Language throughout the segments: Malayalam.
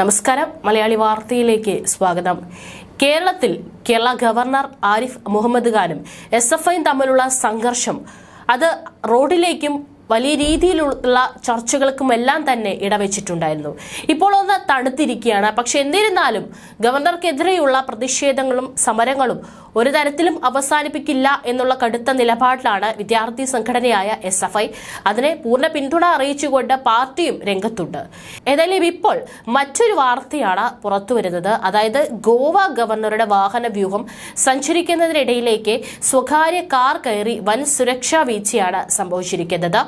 നമസ്കാരം. മലയാളി വാർത്തയിലേക്ക് സ്വാഗതം. കേരളത്തിൽ കേരള ഗവർണർ ആരിഫ് മുഹമ്മദ് ഖാനും എസ് എഫ് ഐയും തമ്മിലുള്ള സംഘർഷം അത് റോഡിലേക്കും വലിയ രീതിയിലുള്ള ചർച്ചകൾക്കും എല്ലാം തന്നെ ഇടവെച്ചിട്ടുണ്ടായിരുന്നു. ഇപ്പോൾ ഒന്ന് തണുത്തിരിക്കുകയാണ്. പക്ഷെ എന്നിരുന്നാലും ഗവർണർക്കെതിരെയുള്ള പ്രതിഷേധങ്ങളും സമരങ്ങളും ഒരു തരത്തിലും അവസാനിപ്പിക്കില്ല എന്നുള്ള കടുത്ത നിലപാടിലാണ് വിദ്യാർത്ഥി സംഘടനയായ എസ് എഫ് ഐ. അതിനെ പൂർണ പിന്തുണ അറിയിച്ചുകൊണ്ട് പാർട്ടിയും രംഗത്തുണ്ട്. ഏതായാലും ഇപ്പോൾ മറ്റൊരു വാർത്തയാണ് പുറത്തുവരുന്നത് അതായത് ഗോവ ഗവർണറുടെ വാഹന വ്യൂഹം സഞ്ചരിക്കുന്നതിനിടയിലേക്ക് സ്വകാര്യ കാർ കയറി വൻ സുരക്ഷാ വീഴ്ചയാണ് സംഭവിച്ചിരിക്കുന്നത്.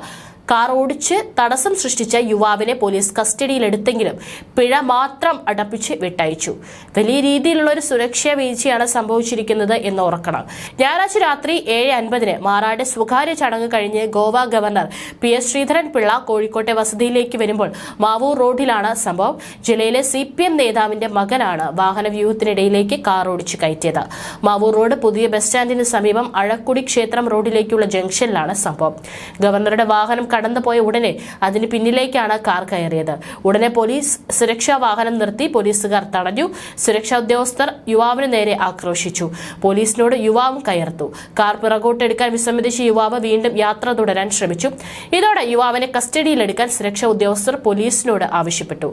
കാർ ഓടിച്ച് തടസ്സം സൃഷ്ടിച്ച യുവാവിനെ പോലീസ് കസ്റ്റഡിയിലെടുത്തെങ്കിലും പിഴ മാത്രം അടപ്പിച്ച് വിട്ടയച്ചു. വലിയ രീതിയിലുള്ള ഒരു സുരക്ഷാ വീഴ്ചയാണ് സംഭവിച്ചിരിക്കുന്നത് എന്ന് ഓർക്കണം ഞായറാഴ്ച രാത്രി ഏഴ് അൻപതിന് മാറാട് സ്വകാര്യ ചടങ്ങ് കഴിഞ്ഞ് Goa governor P S Sreedharan Pillai കോഴിക്കോട്ടെ വസതിയിലേക്ക് വരുമ്പോൾ മാവൂർ റോഡിലാണ് സംഭവം. ജില്ലയിലെ സി പി എം നേതാവിന്റെ മകനാണ് വാഹന വ്യൂഹത്തിനിടയിലേക്ക് കാർ ഓടിച്ച് കയറ്റിയത്. മാവൂർ റോഡ് പുതിയ ബസ് സ്റ്റാൻഡിന് സമീപം അഴക്കുടി ക്ഷേത്രം റോഡിലേക്കുള്ള ജംഗ്ഷനിലാണ് സംഭവം. ഗവർണറുടെ വാഹനം കടന്നുപോയ ഉടനെ അതിന് പിന്നിലേക്കാണ് കാർ കയറിയത്. ഉടനെ പോലീസ് സുരക്ഷാ വാഹനം നിർത്തി പോലീസുകാർ തടഞ്ഞു. സുരക്ഷാ ഉദ്യോഗസ്ഥർ യുവാവിന് നേരെ ആക്രോശിച്ചു. പോലീസിനോട് യുവാവും കയർത്തു. കാർ പിറകോട്ടെടുക്കാൻ വിസമ്മതിച്ച യുവാവ് വീണ്ടും യാത്ര തുടരാൻ ശ്രമിച്ചു. ഇതോടെ യുവാവിനെ കസ്റ്റഡിയിലെടുക്കാൻ സുരക്ഷാ ഉദ്യോഗസ്ഥർ പോലീസിനോട് ആവശ്യപ്പെട്ടു.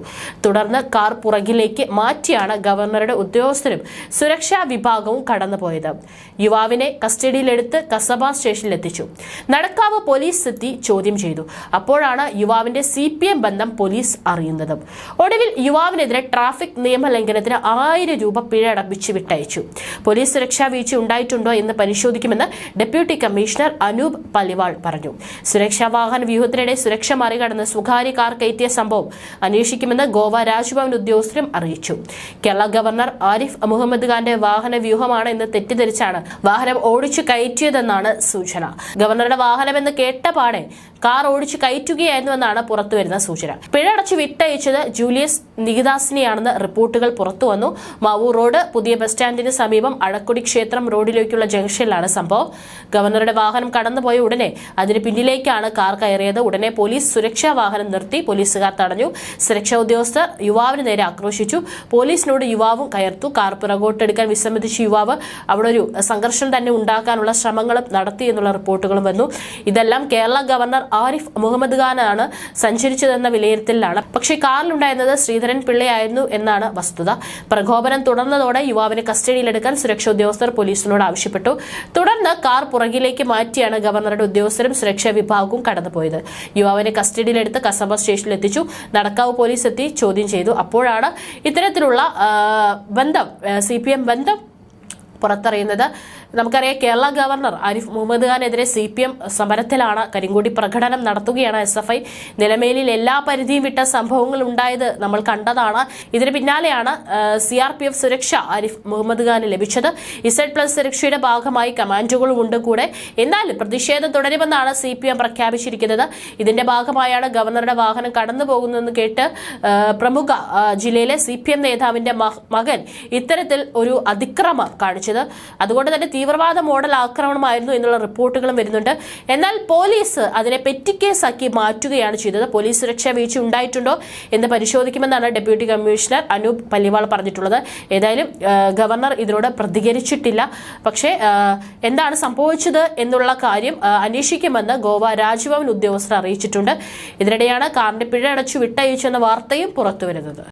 തുടർന്ന് കാർ പുറകിലേക്ക് മാറ്റിയാണ് ഗവർണറുടെ ഉദ്യോഗസ്ഥരും സുരക്ഷാ വിഭാഗവും കടന്നുപോയത്. യുവാവിനെ കസ്റ്റഡിയിലെടുത്ത് കസബ സ്റ്റേഷനിലെത്തിച്ചു. നടക്കാവ് പോലീസ് എത്തി ചോദ്യം ചെയ്തു. അപ്പോഴാണ് യുവാവിന്റെ സി പി എം ബന്ധം പോലീസ് അറിയുന്നത്. ഒടുവിൽ യുവാവിനെതിരെ ട്രാഫിക് നിയമലംഘനത്തിന് ആയിരം രൂപ പിഴ അടപ്പിച്ച് വിട്ടയച്ചു. പോലീസ് സുരക്ഷാ വീഴ്ച ഉണ്ടായിട്ടുണ്ടോ എന്ന് പരിശോധിക്കുമെന്ന് ഡെപ്യൂട്ടി കമ്മീഷണർ അനൂപ് പലിവാൾ പറഞ്ഞു. സുരക്ഷാ വാഹന വ്യൂഹത്തിനിടെ സുരക്ഷ മറികടന്ന് സ്വകാര്യ കാർ കയറ്റിയ സംഭവം അന്വേഷിക്കുമെന്ന് ഗോവ രാജ്ഭവൻ ഉദ്യോഗസ്ഥരും അറിയിച്ചു. കേരള ഗവർണർ ആരിഫ് മുഹമ്മദ് ഖാന്റെ വാഹന വ്യൂഹമാണ് എന്ന് തെറ്റിദ്ധരിച്ചാണ് വാഹനം ഓടിച്ചു കയറ്റിയതെന്നാണ് സൂചന. ഗവർണറുടെ വാഹനമെന്ന് കേട്ട പാടെ കാർ ഓടിച്ചു കയറ്റുകയായിരുന്നുവെന്നാണ് പുറത്തുവരുന്ന സൂചന. പിഴ അടച്ച് വിട്ടയച്ചത് ജൂലിയസ് നികിദാസിനെയാണെന്ന് റിപ്പോർട്ടുകൾ പുറത്തുവന്നു മാവൂർ റോഡ് പുതിയ ബസ് സ്റ്റാൻഡിന് സമീപം അഴക്കുടി ക്ഷേത്രം റോഡിലേക്കുള്ള ജംഗ്ഷനിലാണ് സംഭവം. ഗവർണറുടെ വാഹനം കടന്നുപോയ ഉടനെ അതിന് പിന്നിലേക്കാണ് കാർ കയറിയത്. ഉടനെ പോലീസ് സുരക്ഷാ വാഹനം നിർത്തി പോലീസുകാർ തടഞ്ഞു. സുരക്ഷാ ഉദ്യോഗസ്ഥർ യുവാവിന് നേരെ ആക്രോശിച്ചു. പോലീസിനോട് യുവാവും കയർത്തു. കാർ പിറകോട്ടെടുക്കാൻ വിസമ്മതിച്ച യുവാവ് അവിടെ ഒരു സംഘർഷം തന്നെ ഉണ്ടാക്കാനുള്ള ശ്രമങ്ങളും നടത്തി എന്നുള്ള റിപ്പോർട്ടുകളും വന്നു. ഇതെല്ലാം കേരള ഗവർണർ ആരിഫ് മുഹമ്മദ് ഖാനാണ് സഞ്ചരിച്ചതെന്ന വിലയിരുത്തലിലാണ്. പക്ഷേ കാറിലുണ്ടായിരുന്നത് ശ്രീധരൻ പിള്ളയായിരുന്നു എന്നാണ് വസ്തുത. പ്രകോപനം തുടർന്നതോടെ യുവാവിനെ കസ്റ്റഡിയിലെടുക്കാൻ സുരക്ഷാ ഉദ്യോഗസ്ഥർ പോലീസിനോട് ആവശ്യപ്പെട്ടു. തുടർന്ന് കാർ പുറകിലേക്ക് മാറ്റിയാണ് ഗവർണറുടെ ഉദ്യോഗസ്ഥരും സുരക്ഷാ വിഭാഗവും കടന്നുപോയത്. യുവാവിനെ കസ്റ്റഡിയിലെടുത്ത് കസബ സ്റ്റേഷനിൽ എത്തിച്ചു. നടക്കാവ് പോലീസ് എത്തി ചോദ്യം ചെയ്തു. അപ്പോഴാണ് ഇത്തരത്തിലുള്ള ബന്ധം സി ബന്ധം പുറത്തറിയുന്നത്. നമുക്കറിയാം കേരള ഗവർണർ ആരിഫ് മുഹമ്മദ് ഖാനെതിരെ സി പി എം സമരത്തിലാണ് കരിങ്കൊടി പ്രകടനം നടത്തുകയാണ് എസ് എഫ് ഐ. നിലമേലിൽ എല്ലാ പരിധിയും വിട്ട സംഭവങ്ങൾ ഉണ്ടായത് നമ്മൾ കണ്ടതാണ്. ഇതിന് പിന്നാലെയാണ് സി ആർ പി എഫ് സുരക്ഷ ആരിഫ് മുഹമ്മദ് ഖാന് ലഭിച്ചത്. ഇസഡ് പ്ലസ് സുരക്ഷയുടെ ഭാഗമായി കമാൻഡുകളും ഉണ്ട് കൂടെ. എന്നാലും പ്രതിഷേധം തുടരുമെന്നാണ് സി പി എം പ്രഖ്യാപിച്ചിരിക്കുന്നത്. ഇതിന്റെ ഭാഗമായാണ് ഗവർണറുടെ വാഹനം കടന്നു പോകുന്നതെന്ന് കേട്ട് പ്രമുഖ ജില്ലയിലെ സി പി എം നേതാവിന്റെ മകൻ ഇത്തരത്തിൽ ഒരു അതിക്രമം കാണിച്ചത്. അതുകൊണ്ട് തന്നെ തീവ്രവാദ മോഡൽ ആക്രമണമായിരുന്നു എന്നുള്ള റിപ്പോർട്ടുകളും വരുന്നുണ്ട്. എന്നാൽ പോലീസ് അതിനെ പെറ്റിക്കേസാക്കി മാറ്റുകയാണ് ചെയ്തത്. പോലീസ് സുരക്ഷാ വീഴ്ച ഉണ്ടായിട്ടുണ്ടോ എന്ന് പരിശോധിക്കുമെന്നാണ് ഡെപ്യൂട്ടി കമ്മീഷണർ അനൂപ് പല്ലിവാൾ പറഞ്ഞിട്ടുള്ളത്. ഏതായാലും ഗവർണർ ഇതിനോട് പ്രതികരിച്ചിട്ടില്ല. പക്ഷേ എന്താണ് സംഭവിച്ചത് എന്നുള്ള കാര്യം അന്വേഷിക്കുമെന്ന് ഗോവ രാജ്ഭവൻ ഉദ്യോഗസ്ഥർ അറിയിച്ചിട്ടുണ്ട്. ഇതിനിടെയാണ് കാറിന്റെ പിഴ അടച്ചു വിട്ടയച്ചെന്ന വാർത്തയും പുറത്തുവരുന്നത്